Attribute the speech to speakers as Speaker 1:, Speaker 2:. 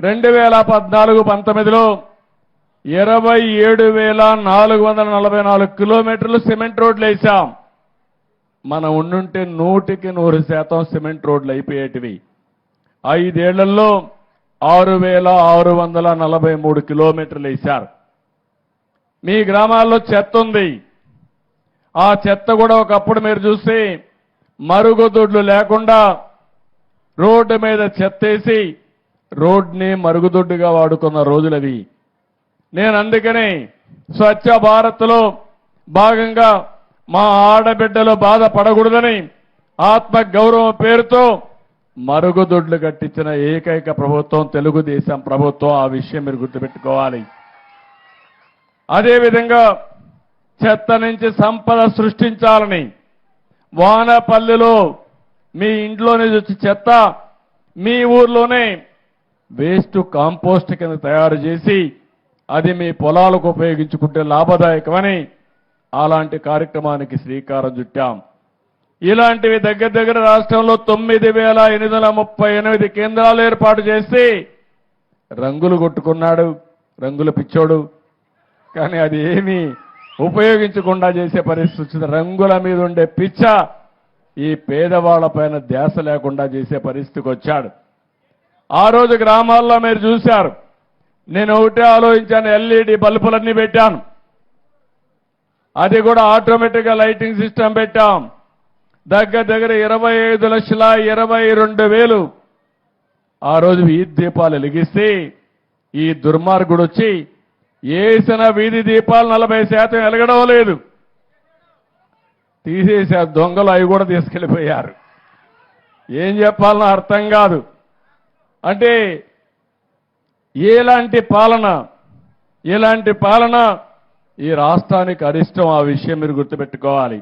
Speaker 1: రెండు వేల పద్నాలుగు పంతొమ్మిదిలో ఇరవై ఏడు వేల నాలుగు వందల నలభై నాలుగు కిలోమీటర్లు సిమెంట్ రోడ్లు వేసాం. మనం ఉండుంటే నూటికి నూరు శాతం సిమెంట్ రోడ్లు అయిపోయేటివి. ఐదేళ్ళలో ఆరు వేల ఆరు వందల నలభై మూడు కిలోమీటర్లు వేశారు. మీ గ్రామాల్లో చెత్త ఉంది. ఆ చెత్త కూడా ఒకప్పుడు మీరు చూస్తే మరుగుదొడ్లు లేకుండా రోడ్డు మీద చెత్తేసి రోడ్ని మరుగుదొడ్డుగా వాడుకున్న రోజులవి. నేను అందుకనే స్వచ్ఛ భారత్లో భాగంగా మా ఆడబిడ్డలు బాధపడకూడదని ఆత్మ గౌరవం పేరుతో మరుగుదొడ్లు కట్టించిన ఏకైక ప్రభుత్వం తెలుగుదేశం ప్రభుత్వం. ఆ విషయం మీరు గుర్తుపెట్టుకోవాలి. అదేవిధంగా చెత్త నుంచి సంపద సృష్టించాలని వానపల్లిలో మీ ఇంట్లో నుంచి వచ్చి చెత్త మీ ఊర్లోనే వేస్ట్ కాంపోస్ట్ కింద తయారు చేసి అది మీ పొలాలకు ఉపయోగించుకుంటే లాభదాయకమని అలాంటి కార్యక్రమానికి శ్రీకారం చుట్టాం. ఇలాంటివి దగ్గర దగ్గర రాష్ట్రంలో తొమ్మిది వేల ఎనిమిది వందల ముప్పై ఎనిమిది కేంద్రాలు ఏర్పాటు చేసి రంగులు కొట్టుకున్నాడు రంగుల పిచ్చోడు. కానీ అది ఏమీ ఉపయోగించకుండా చేసే పరిస్థితి వచ్చింది. రంగుల మీద ఉండే పిచ్చ ఈ పేదవాళ్ళ పైన ధ్యాస లేకుండా చేసే పరిస్థితికి వచ్చాడు. ఆ రోజు గ్రామాల్లో మీరు చూశారు. నేను ఒకటే ఆలోచించాను ఎల్ఈడి బల్బులన్నీ పెట్టాను. అది కూడా ఆటోమేటిక్గా లైటింగ్ సిస్టమ్ పెట్టాం. దగ్గర దగ్గర ఇరవై ఐదు లక్షల ఇరవై రెండు వేలు. ఆ రోజు వీధి దీపాలు వెలిగిస్తే ఈ దుర్మార్గుడు వచ్చి వేసిన వీధి దీపాలు నలభై శాతం వెలగడం లేదు. తీసేశారు దొంగలు అవి కూడా తీసుకెళ్ళిపోయారు. ఏం చెప్పాలనో అర్థం కాదు. అంటే ఎలాంటి పాలన ఎలాంటి పాలన ఈ రాష్ట్రానికి అరిష్టం ఆ విషయం మీరు గుర్తుపెట్టుకోవాలి.